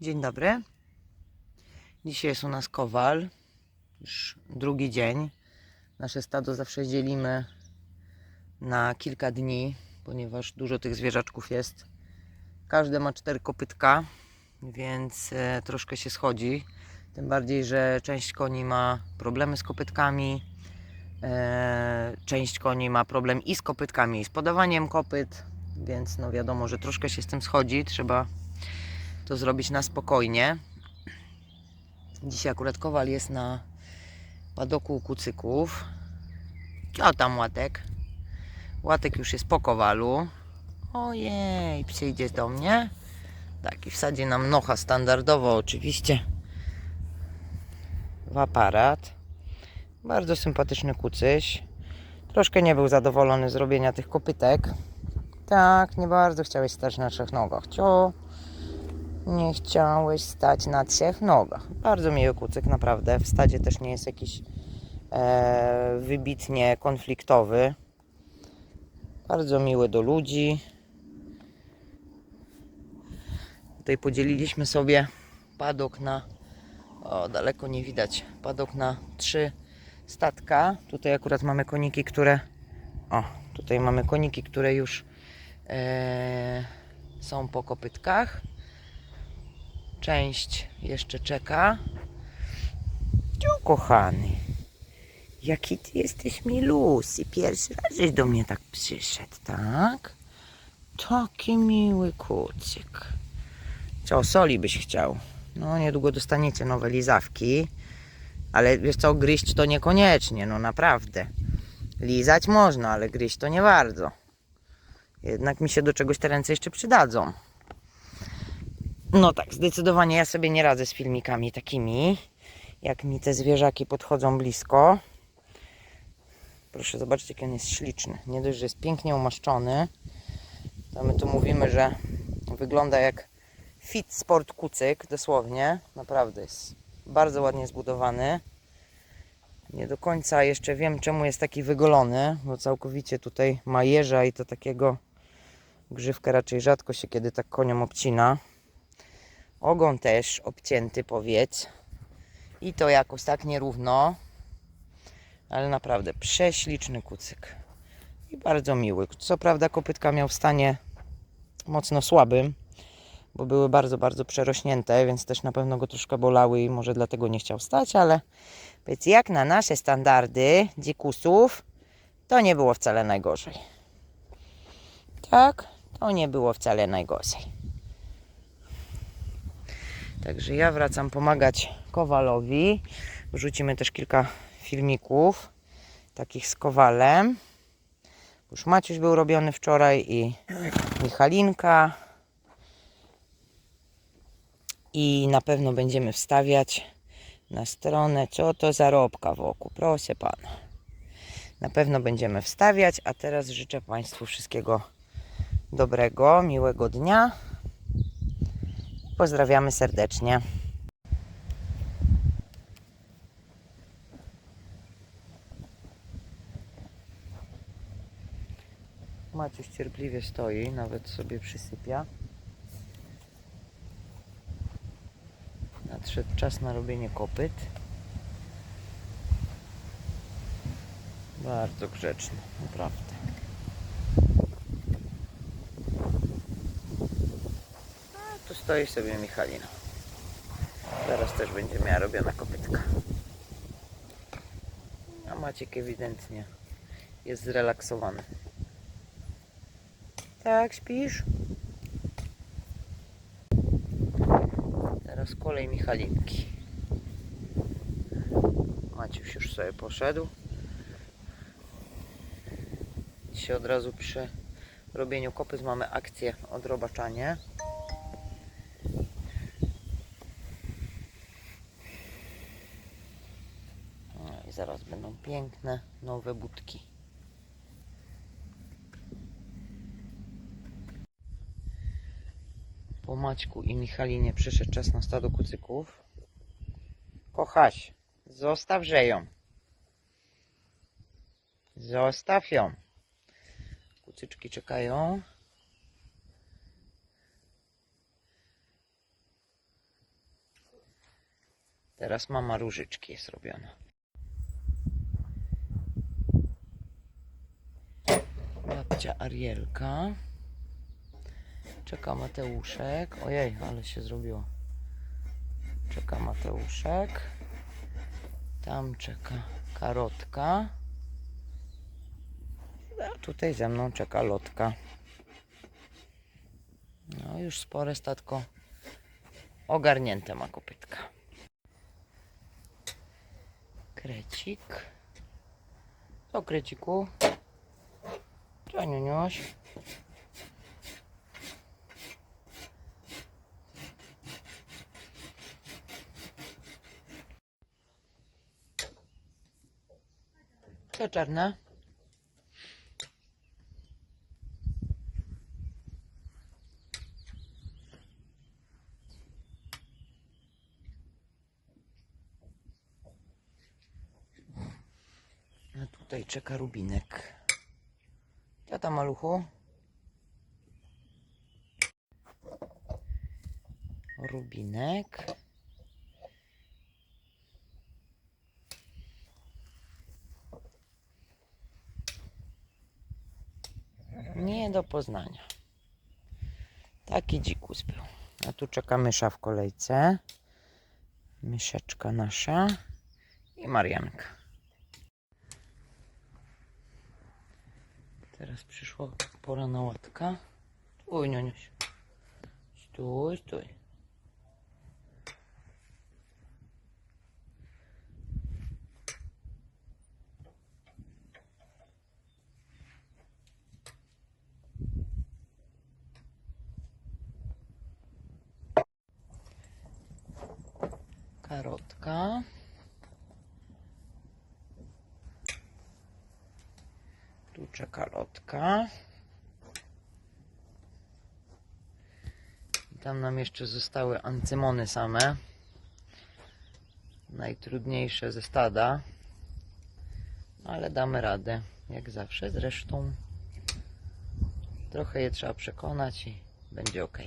Dzień dobry. Dzisiaj jest u nas kowal. Już drugi dzień. Nasze stado zawsze dzielimy na kilka dni, ponieważ dużo tych zwierzaczków jest. Każde ma cztery kopytka, więc e, troszkę się schodzi. Tym bardziej, że część koni ma problemy z kopytkami. E, część koni ma problem i z kopytkami, i z podawaniem kopyt, więc no wiadomo, że troszkę się z tym schodzi. Trzeba to zrobić na spokojnie. Dzisiaj akurat kowal jest na padoku kucyków. Co tam łatek? Łatek już jest po kowalu. Ojej, przyjdzie do mnie. Tak, i wsadzi nam nocha standardowo oczywiście w aparat. Bardzo sympatyczny kucyś. Troszkę nie był zadowolony z robienia tych kopytek. Tak, nie bardzo chciałeś stać na trzech nogach. Cio. Nie chciałeś stać na trzech nogach. Bardzo miły kucyk, naprawdę. W stadzie też nie jest jakiś e, wybitnie konfliktowy. Bardzo miły do ludzi. Tutaj podzieliliśmy sobie padok na. O, daleko nie widać. Padok na trzy statka. Tutaj akurat mamy koniki, które. O, tutaj mamy koniki, które już e, są po kopytkach. Część jeszcze czeka. Ciu, kochany. Jaki ty jesteś milusy. Pierwszy raz żeś do mnie tak przyszedł, tak? Taki miły kucyk. Co, soli byś chciał? No, niedługo dostaniecie nowe lizawki. Ale wiesz co, gryźć to niekoniecznie, no naprawdę. Lizać można, ale gryźć to nie bardzo. Jednak mi się do czegoś te ręce jeszcze przydadzą. No tak, zdecydowanie ja sobie nie radzę z filmikami takimi, jak mi te zwierzaki podchodzą blisko. Proszę zobaczyć, jak on jest śliczny. Nie dość, że jest pięknie umaszczony, to my tu mówimy, że wygląda jak fit sport kucyk, dosłownie. Naprawdę jest bardzo ładnie zbudowany. Nie do końca jeszcze wiem, czemu jest taki wygolony, bo całkowicie tutaj ma jeża i to takiego grzywkę raczej rzadko się kiedy tak koniom obcina. Ogon też obcięty, powiedz. I to jakoś tak nierówno. Ale naprawdę prześliczny kucyk. I bardzo miły. Co prawda kopytka miał w stanie mocno słabym, bo były bardzo, bardzo przerośnięte, więc też na pewno go troszkę bolały i może dlatego nie chciał stać, ale powiedz, jak na nasze standardy dzikusów, to nie było wcale najgorzej. Tak, to nie było wcale najgorzej. Także ja wracam pomagać Kowalowi. Wrzucimy też kilka filmików takich z Kowalem. Już Maciuś był robiony wczoraj i Michalinka. I na pewno będziemy wstawiać na stronę, co to za robka wokół. Proszę pana. Na pewno będziemy wstawiać, a teraz życzę Państwu wszystkiego dobrego, miłego dnia. Pozdrawiamy serdecznie. Maciuś cierpliwie stoi, nawet sobie przysypia. Nadszedł czas na robienie kopyt. Bardzo grzeczny, naprawdę. Tu stoi sobie Michalina. Zaraz też będzie miała robiona kopytka. A Maciek ewidentnie jest zrelaksowany. Tak, śpisz? Teraz kolej Michalinki. Maciuś już sobie poszedł. Dzisiaj od razu przy robieniu kopyt mamy akcję odrobaczanie. No i zaraz będą piękne, nowe budki. Po Maćku i Michalinie przyszedł czas na stado kucyków. Kochaś, zostawże ją. Zostaw ją. Kucyczki czekają. Teraz mama różyczki jest robiona. Babcia Arielka. Czeka Mateuszek. Ojej, ale się zrobiło. Czeka Mateuszek. Tam czeka Karotka. A tutaj ze mną czeka Lotka. No już spore statko ogarnięte ma kopytka. Krecik. Co kreciku? Co niuniuś? Co czarne? A tutaj czeka Rubinek. Tata maluchu. Rubinek. Nie do poznania. Taki dzikus był. A tu czeka mysza w kolejce. Myszeczka nasza i Marianka. Teraz przyszła pora na łatka. Stój, nioniuś. Stój, stój. Karotka. Tu czeka lotka. I Tam nam jeszcze zostały ancymony same. Najtrudniejsze ze stada. Ale damy radę. Jak zawsze zresztą. Trochę je trzeba przekonać i będzie ok.